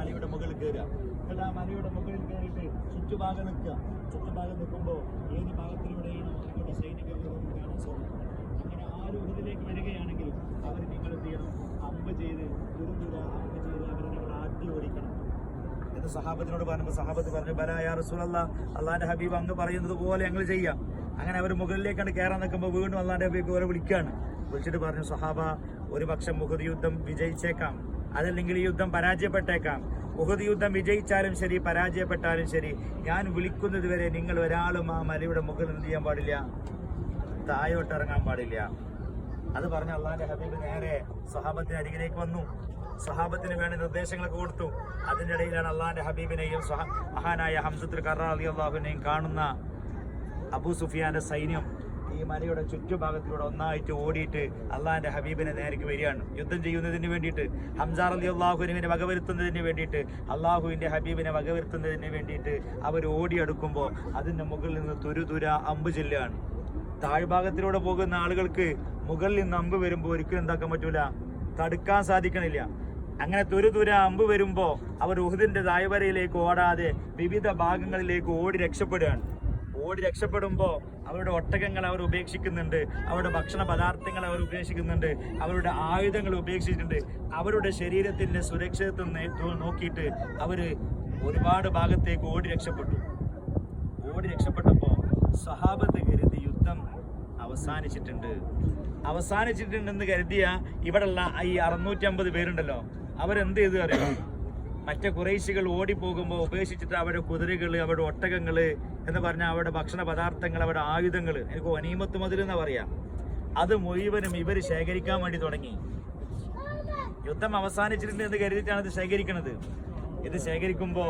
മലയുടെ മുകളിൽ കയറുക. എന്നിട്ട് ആ മലയുടെ മുകളിൽ കയറിയിട്ട് ചുറ്റുഭാഗം നിൽക്കുക. ചുറ്റുഭാഗം നിൽക്കുമ്പോൾ ഏത് ഭാഗത്തിലൂടെയാണ് അങ്ങോട്ട് സൈനിക വ്യൂഹം കാണാൻ സാധിക്കും. അങ്ങനെ ആ രൂപത്തിലേക്ക് വരികയാണെങ്കിൽ അവർ നിങ്ങൾ എന്ത് ചെയ്യണം? അമ്പ് ചെയ്ത് തുരുതുര അമ്പ് ചെയ്ത് അവരെ നിങ്ങൾ ഓടിക്കണം. എന്ന് സഹാബത്തിനോട് പറഞ്ഞപ്പോൾ സഹാബത്ത് പറഞ്ഞു ബലായ റസൂലല്ല അള്ളാന്റെ ഹബീബ് അങ്ങ് പറയുന്നത് പോലെ ഞങ്ങൾ ചെയ്യാം. അങ്ങനെ അവർ മുകളിലേക്കാണ് കയറാൻ നിൽക്കുമ്പോൾ വീണ്ടും അള്ളാന്റെ ഹബീബ് അവരെ വിളിക്കുകയാണ്. വിളിച്ചിട്ട് പറഞ്ഞു സഹാബ ഒരു പക്ഷം മുഹദ് യുദ്ധം വിജയിച്ചേക്കാം. അതല്ലെങ്കിൽ ഈ യുദ്ധം പരാജയപ്പെട്ടേക്കാം. ഉഹദ് യുദ്ധം വിജയിച്ചാലും ശരി പരാജയപ്പെട്ടാലും ശരി. ഞാൻ വിളിക്കുന്നത് വരെ നിങ്ങൾ ഒരാളും ആ മലയുടെ മുകളിൽ എന്ത് ചെയ്യാൻ പാടില്ല. താഴോട്ട് ഇറങ്ങാൻ പാടില്ല. അത് പറഞ്ഞ അള്ളാന്റെ ഹബീബ് നേരെ സഹാബത്തിന് അരികിലേക്ക് വന്നു. സഹാബത്തിന് വേണ്ട നിർദ്ദേശങ്ങളൊക്കെ കൊടുത്തു. അതിന്റെ ഇടയിലാണ് അള്ളാന്റെ ഹബീബിനെയും മഹാനായ ഹംസത്തുൽ കറാ അലി അള്ളാഹുവിനെയും കാണുന്ന അബു സുഫിയാന്റെ സൈന്യം ഈ മലയുടെ ചുറ്റുഭാഗത്തിലൂടെ ഒന്നായിട്ട് ഓടിയിട്ട് അള്ളാഹിന്റെ ഹബീബിനെ നേർക്ക് വരികയാണ്. യുദ്ധം ചെയ്യുന്നതിന് വേണ്ടിയിട്ട് ഹംസാർ അലി അള്ളാഹുവിനെ വകവരുത്തുന്നതിന് വേണ്ടിയിട്ട് അള്ളാഹുവിന്റെ ഹബീബിനെ വകവരുത്തുന്നതിന് വേണ്ടിയിട്ട് അവർ ഓടിയെടുക്കുമ്പോൾ അതിന്റെ മുകളിൽ നിന്ന് തുരുതുര അമ്പ് ചെല്ലുകയാണ്. താഴ്ഭാഗത്തിലൂടെ പോകുന്ന ആളുകൾക്ക് മുകളിൽ നിന്ന് അമ്പ് വരുമ്പോൾ ഒരിക്കലും എന്താക്കാൻ പറ്റൂല? തടുക്കാൻ സാധിക്കണില്ല. അങ്ങനെ തുരുതുര അമ്പ് വരുമ്പോൾ അവർ ഉഹുദിന്റെ തായ്വരയിലേക്ക് ഓടാതെ വിവിധ ഭാഗങ്ങളിലേക്ക് ഓടി രക്ഷപ്പെടുകയാണ്. ഓടി രക്ഷപ്പെടുമ്പോൾ അവരുടെ ഒട്ടകങ്ങൾ അവർ ഉപേക്ഷിക്കുന്നുണ്ട്. അവരുടെ ഭക്ഷണ പദാർത്ഥങ്ങൾ അവർ ഉപേക്ഷിക്കുന്നുണ്ട്. അവരുടെ ആയുധങ്ങൾ ഉപേക്ഷിച്ചിട്ടുണ്ട്. അവരുടെ ശരീരത്തിന്റെ സുരക്ഷിതത്വം നോക്കിയിട്ട് അവർ ഒരുപാട് ഭാഗത്തേക്ക് ഓടി രക്ഷപ്പെട്ടു. ഓടി രക്ഷപ്പെട്ടപ്പോൾ സഹാബത്ത് കരുതി യുദ്ധം അവസാനിച്ചിട്ടുണ്ട്. അവസാനിച്ചിട്ടുണ്ടെന്ന് കരുതിയ ഇവിടെയുള്ള ഈ അറുന്നൂറ്റി അമ്പത് പേരുണ്ടല്ലോ. അവരെന്ത് ചെയ്തു അറിയാം മറ്റേ കുറേശികൾ ഓടിപ്പോകുമ്പോൾ ഉപേക്ഷിച്ചിട്ട് അവരുടെ കുതിരകൾ അവരുടെ ഒട്ടകങ്ങൾ എന്ന് പറഞ്ഞാൽ അവരുടെ ഭക്ഷണ പദാർത്ഥങ്ങൾ അവരുടെ ആയുധങ്ങൾ എനിക്ക് ഒനീമത്ത് മതിൽ എന്നാ പറയാ. അത് മുഴുവനും ഇവർ ശേഖരിക്കാൻ വേണ്ടി തുടങ്ങി. യുദ്ധം അവസാനിച്ചിട്ടുണ്ട് എന്ന് കരുതിയിട്ടാണ് ഇത് ശേഖരിക്കുന്നത് ഇത് ശേഖരിക്കുമ്പോ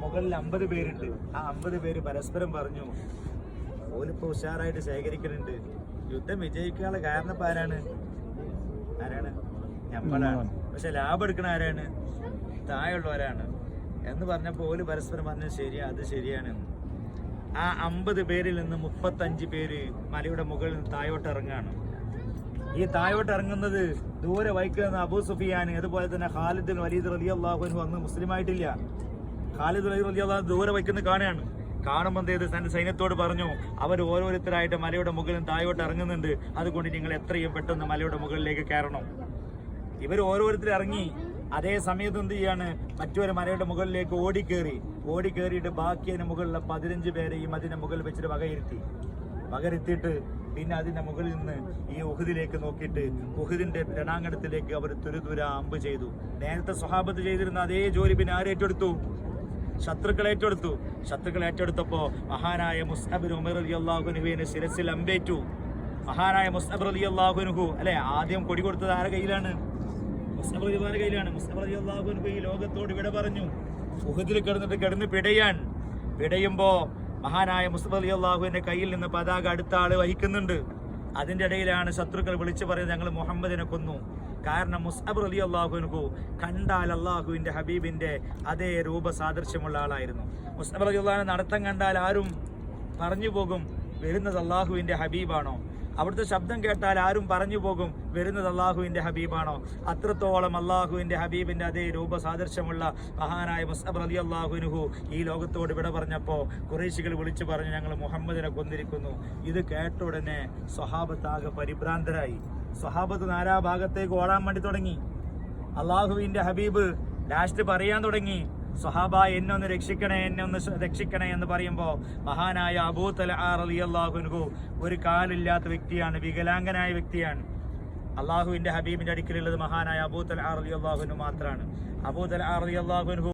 മുകളിൽ അമ്പത് പേരുണ്ട്. ആ അമ്പത് പേര് പരസ്പരം പറഞ്ഞു ഓലിപ്പോ ഉഷാറായിട്ട് ശേഖരിക്കുന്നുണ്ട് യുദ്ധം വിജയിക്കാനുള്ള കാരണപ്പാരാണ് ആരാണ്? നമ്മളാണ് പക്ഷെ ലാഭം എടുക്കണ ആരാണ്? താഴെയുള്ളവരാണ്. എന്ന് പറഞ്ഞപ്പോൾ ഓൽ പരസ്പരം പറഞ്ഞത് ശരിയാണ് അത് ശരിയാണ്. ആ അമ്പത് പേരിൽ നിന്ന് മുപ്പത്തഞ്ച് പേര് മലയുടെ മുകളിൽ നിന്ന് താഴോട്ട് ഇറങ്ങാണ് ഈ താഴോട്ട് ഇറങ്ങുന്നത് ദൂരെ വൈക്കുന്ന അബൂ സുഫിയാൻ അതുപോലെ തന്നെ ഖാലിദ് വലീദ് റലി അള്ളാഹുന് വന്ന് മുസ്ലിം ആയിട്ടില്ല ഖാലിദ് അലി റലി അള്ളാഹു ദൂരെ വയ്ക്കുന്ന കാണുകയാണ്. കാണുമ്പോൾ എന്ത് ചെയ്ത്? തന്റെ സൈന്യത്തോട് പറഞ്ഞു അവർ ഓരോരുത്തരായിട്ട് മലയുടെ മുകളിൽ താഴോട്ട് ഇറങ്ങുന്നുണ്ട് അതുകൊണ്ട് നിങ്ങൾ എത്രയും പെട്ടെന്ന് മലയുടെ മുകളിലേക്ക് കയറണം. ഇവർ ഓരോരുത്തർ ഇറങ്ങി അതേ സമയത്ത് എന്ത് ചെയ്യാണ്? മറ്റൊരു മലയുടെ മുകളിലേക്ക് ഓടിക്കേറി. ഓടിക്കേറിയിട്ട് ബാക്കി അതിന് മുകളിലെ പതിനഞ്ച് പേരെ ഈ മതിന്റെ മുകളിൽ വെച്ചിട്ട് വകയിരുത്തി. വകരുത്തിയിട്ട് പിന്നെ അതിന്റെ മുകളിൽ നിന്ന് ഈ ഉഹുദിലേക്ക് നോക്കിയിട്ട് ഉഹുദിന്റെ രണാങ്കണത്തിലേക്ക് അവർ തുരുതുര അമ്പ് ചെയ്തു. നേരത്തെ സ്വഹാബത്ത് ചെയ്തിരുന്ന അതേ ജോലി പിന്നെ ആരേറ്റെടുത്തു ശത്രുക്കൾ ഏറ്റെടുത്തു. ശത്രുക്കൾ ഏറ്റെടുത്തപ്പോ മഹാനായ മുസ്തബിൻ ഉമർ അലി അള്ളാഹുനുഹുവിന് ശിരസിൽ അമ്പേറ്റു. മഹാനായ മുസ്തബർ അലി അള്ളാഹുനുഹു അല്ലെ? ആദ്യം കൊടി കൊടുത്തത് ആരുടെ കയ്യിലാണ്? മുസ്തബർ അലി കയ്യിലാണ്. മുസ്തബർ അലി അൻഹു ഈ ലോകത്തോട് വിട പറഞ്ഞു. ഉഹദിൽ കിടന്നിട്ട് കിടന്ന് പിടയാൻ. പിടയുമ്പോ മഹാനായ മുസ്തബർ അലി അള്ളാഹുവിന്റെ കയ്യിൽ നിന്ന് പതാക അടുത്ത ആൾ വഹിക്കുന്നുണ്ട്. അതിന്റെ ഇടയിലാണ് ശത്രുക്കൾ വിളിച്ചു പറയുന്നത് ഞങ്ങൾ മുഹമ്മദിനെ കൊന്നു. കാരണം മുസ്അബ് അലി അള്ളാഹുനുഹു കണ്ടാൽ അള്ളാഹുവിന്റെ ഹബീബിന്റെ അതേ രൂപ സാദൃശ്യമുള്ള ആളായിരുന്നു. മുസ്അബ് അലി അള്ളാഹിനെ നടത്തം കണ്ടാൽ ആരും പറഞ്ഞു പോകും. വരുന്നത് അള്ളാഹുവിന്റെ ഹബീബാണോ? അവിടുത്തെ ശബ്ദം കേട്ടാൽ ആരും പറഞ്ഞു പോകും വരുന്നത് അള്ളാഹുവിന്റെ ഹബീബാണോ? അത്രത്തോളം അള്ളാഹുവിന്റെ ഹബീബിന്റെ അതേ രൂപ സാദൃശ്യമുള്ള മഹാനായ മുസ്തബ് അലി അള്ളാഹുനുഹു ഈ ലോകത്തോട് വിട പറഞ്ഞപ്പോ കുറേശികൾ വിളിച്ചു പറഞ്ഞു ഞങ്ങൾ മുഹമ്മദിനെ കൊന്നിരിക്കുന്നു. ഇത് കേട്ട ഉടനെ സ്വഹാബത്താകെ പരിഭ്രാന്തരായി. സ്വഹാബത്ത് നാരാഭാഗത്തേക്ക് ഓടാൻ വേണ്ടി തുടങ്ങി. അള്ളാഹുവിന്റെ ഹബീബ് ലാസ്റ്റ് പറയാൻ തുടങ്ങി. സ്വഹാബ എന്നെ ഒന്ന് രക്ഷിക്കണേ എന്നെ ഒന്ന് രക്ഷിക്കണേ എന്ന് പറയുമ്പോൾ മഹാനായ അബൂത്തല അലി അള്ളാഹുനുഹു ഒരു കാലില്ലാത്ത വ്യക്തിയാണ് വികലാംഗനായ വ്യക്തിയാണ്. അള്ളാഹുവിന്റെ ഹബീബിന്റെ അടുക്കലുള്ളത് മഹാനായ അബൂത്തല അലി അള്ളാഹുനു മാത്രമാണ് അബൂത്തല അലി അള്ളാഹുനുഹു